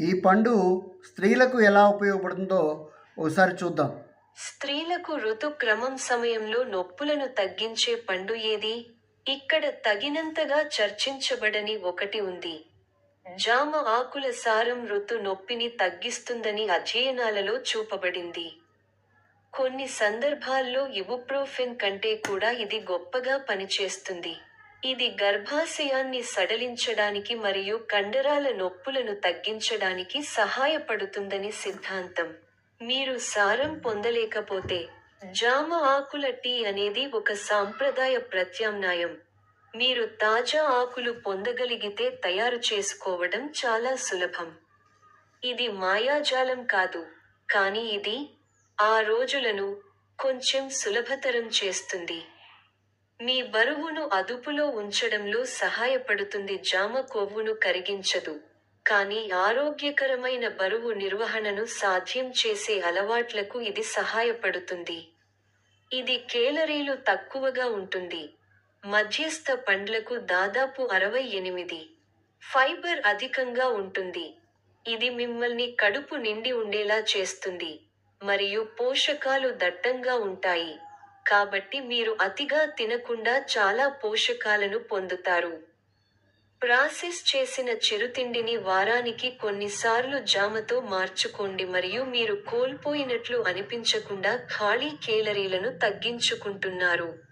ఈ పండు స్త్రీలకు ఎలా ఉపయోగపడుతుందో ఒకసారి చూద్దాం. స్త్రీలకు ఋతుక్రమం సమయంలో నొప్పులను తగ్గించే పండు ఏది? ఇక్కడ తగినంతగా చర్చించబడని ఒకటి ఉంది. జామ ఆకుల సారం ఋతు నొప్పిని తగ్గిస్తుందని అధ్యయనాలలో చూపబడింది. కొన్ని సందర్భాల్లో ఇబుప్రోఫెన్ కంటే కూడా ఇది గొప్పగా పనిచేస్తుంది. ఇది గర్భాశయాన్ని సడలించడానికి మరియు కండరాల నొప్పులను తగ్గించడానికి సహాయపడుతుందని సిద్ధాంతం. మీరు సారం పొందలేకపోతే జామ ఆకుల టీ అనేది ఒక సాంప్రదాయ ప్రత్యామ్నాయం. మీరు తాజా ఆకులు పొందగలిగితే తయారు చేసుకోవడం చాలా సులభం. ఇది మాయాజాలం కాదు కానీ ఇది ఆ రోజులను కొంచెం సులభతరం చేస్తుంది. మీ బరువును అదుపులో ఉంచడంలో సహాయపడుతుంది జామ కొవ్వును కరిగించదు. కానీ ఆరోగ్యకరమైన బరువు నిర్వహణను సాధ్యం చేసే అలవాట్లకు ఇది సహాయపడుతుంది. ఇది కేలరీలు తక్కువగా ఉంటుంది. మధ్యస్థ పండ్లకు దాదాపు అరవై ఎనిమిది. ఫైబర్ అధికంగా ఉంటుంది. ఇది మిమ్మల్ని కడుపు నిండి ఉండేలా చేస్తుంది. మరియు పోషకాలు దట్టంగా ఉంటాయి. కాబట్టి మీరు అతిగా తినకుండా చాలా పోషకాలను పొందుతారు. ప్రాసెస్ చేసిన చిరుతిండిని వారానికి కొన్నిసార్లు జామతో మార్చుకోండి మరియు మీరు కోల్పోయినట్లు అనిపించకుండా ఖాళీ కేలరీలను తగ్గించుకుంటున్నారు.